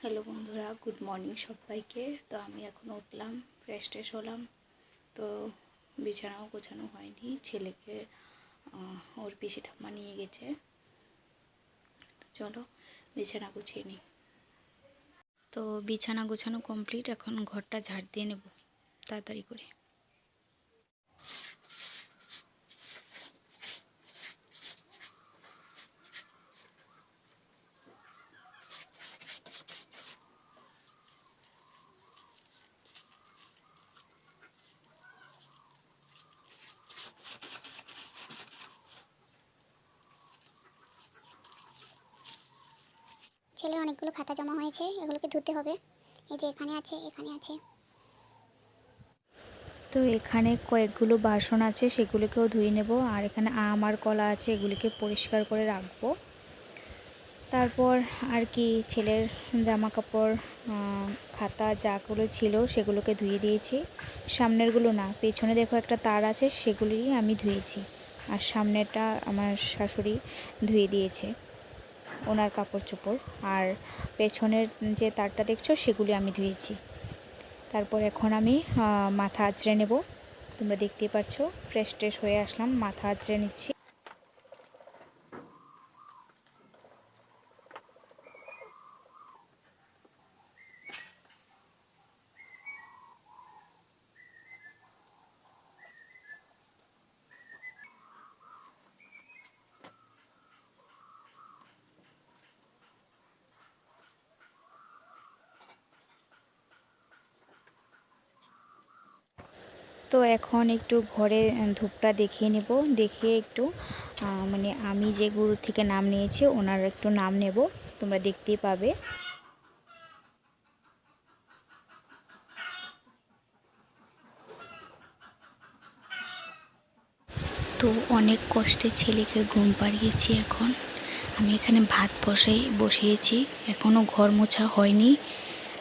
Hello বন্ধুরা, good morning সবাইকে। তো আমি এখন উঠলাম ফ্রেশ ট্রেশ হলাম। তো বিছানাও গোছানো হয়নি, ছেলেকে ওর পিসি ঠাম্মা নিয়ে গেছে। চলো, বিছানা গুছিয়ে নিই। তো বিছানা গোছানো কমপ্লিট এখন ঘরটা ঝাড় দিয়ে নেব, তাড়াতাড়ি করে। ছেলের অনেকগুলো খাতা জমা হয়েছে, এগুলোকে ধুতে হবে। এই যে এখানে আছে এখানে আছে। তো এখানে কয়েকগুলো বাসন আছে, সেগুলোকেও ধুয়ে নেব। আর এখানে আম আর কলা আছে, এগুলিকে পরিষ্কার করে রাখব। তারপর আর কি ছেলের জামা কাপড় খাতা যাগুলো ছিল, সেগুলোকে ধুয়ে দিয়েছি। সামনেরগুলো না, পেছনে দেখো একটা তার আছে, সেগুলি আমি ধুয়েছি। আর সামনেটা আমার শাশুড়ি ধুয়ে দিয়েছে। ওনার কাপড় চোপড় আর পেছনের যে তারটা দেখছ, সেগুলি আমি ধুয়েছি। তারপর এখন আমি মাথা আঁচড়ে নেব। তোমরা দেখতেই পাচ্ছ ফ্রেশ ট্রেশ হয়ে আসলাম, মাথা আঁচড়ে নিচ্ছি। তো এখন একটু ঘরে ধূপটা দেখিয়ে নেব। দেখিয়ে একটু মানে আমি যে গুরু থেকে নাম নিয়েছি, ওনার একটু নাম নেব। তোমরা দেখতেই পাবে। তো অনেক কষ্টে ছেলেকে ঘুম পাড়িয়েছি এখন। আমি এখানে ভাত বসে, বসিয়েছি। এখনও ঘর মোছা হয়নি।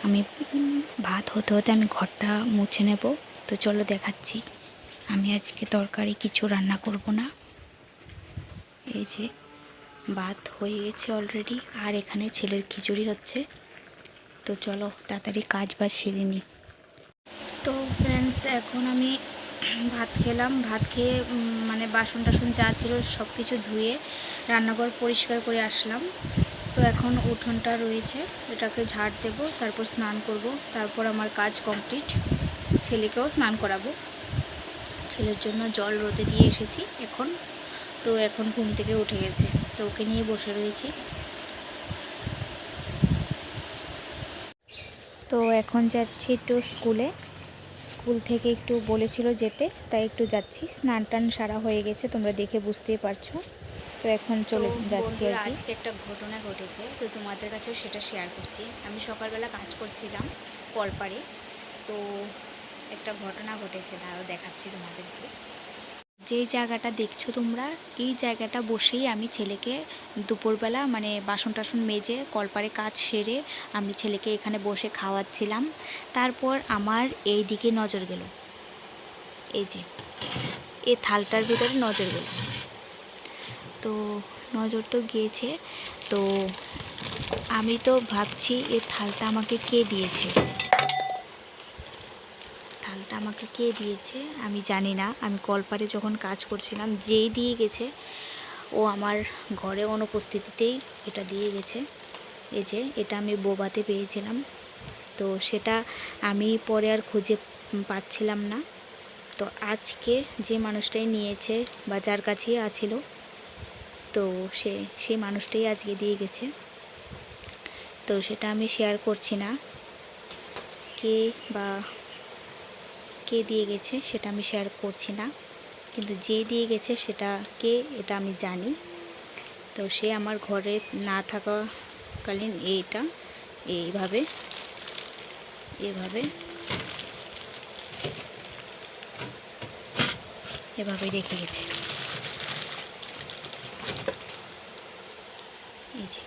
আমি ভাত হতে হতে আমি ঘরটা মুছে নেব। তো চলো দেখাচ্ছি। আমি আজকে তরকারি কিছু রান্না করব না। এই যে ভাত হয়ে গেছে অলরেডি আর এখানে ছেলের খিচুড়ি হচ্ছে। তো চলো তাড়াতাড়ি কাজ বাজ সেরে নিই তো ফ্রেন্ডস এখন আমি ভাত খেলাম। ভাত খেয়ে মানে বাসন টাসন যা ছিল সব কিছু ধুয়ে রান্নাঘর পরিষ্কার করে আসলাম। তো এখন উঠোনটা রয়েছে, এটাকে ঝাড় দেব, তারপর স্নান করব, তারপর আমার কাজ কমপ্লিট ছেলেকেও স্নান করাবো। ছেলের জন্য জল রোদে দিয়ে এসেছি এখন। তো এখন ঘুম থেকে উঠে গেছে। তো ওকে নিয়ে বসে রয়েছি। তো এখন যাচ্ছি একটু স্কুলে। স্কুল থেকে একটু বলেছিল যেতে তাই একটু যাচ্ছি। স্নান টান সারা হয়ে গেছে তোমরা দেখে বুঝতেই পারছ। তো এখন চলে যাচ্ছি আর আজকে একটা ঘটনা ঘটেছে। তো তোমাদের কাছেও সেটা শেয়ার করছি। আমি সকালবেলা কাজ করছিলাম কলপারে তো একটা ঘটনা ঘটেছে তাও দেখাচ্ছি তোমাদেরকে। যেই জায়গাটা দেখছ তোমরা, এই জায়গাটা বসেই আমি ছেলেকে দুপুরবেলা মানে বাসন টাসন মেজে, কলপারে কাজ সেরে আমি ছেলেকে এখানে বসে খাওয়াচ্ছিলাম। তারপর আমার এই দিকে নজর গেল। এই যে এই থালটার ভিতরে নজর গেল। তো নজর তো গিয়েছে, তো আমি তো ভাবছি এই থালটা আমাকে কে দিয়েছে? থালটা আমাকে কে দিয়েছে আমি জানি না। আমি কলপারে যখন কাজ করছিলাম, যেই দিয়ে গেছে, ও আমার ঘরে অনুপস্থিতিতেই এটা দিয়ে গেছে। এই যে, এটা আমি বোবাতে পেয়েছিলাম। তো সেটা আমি পরে আর খুঁজে পাচ্ছিলাম না। তো আজকে যে মানুষটাই নিয়েছে বা যার কাছেই আছিল, তো সে সেই মানুষটাই আজকে দিয়ে গেছে। তো সেটা আমি শেয়ার করছি না। কে বা কে দিয়ে গেছে সেটা আমি শেয়ার করছি না। কিন্তু যে দিয়ে গেছে সেটা কে, এটা আমি জানি। তো সে আমার ঘরে না থাকাকালীন এইটা, এইভাবে, এভাবে এভাবে রেখে গেছে। এই যে।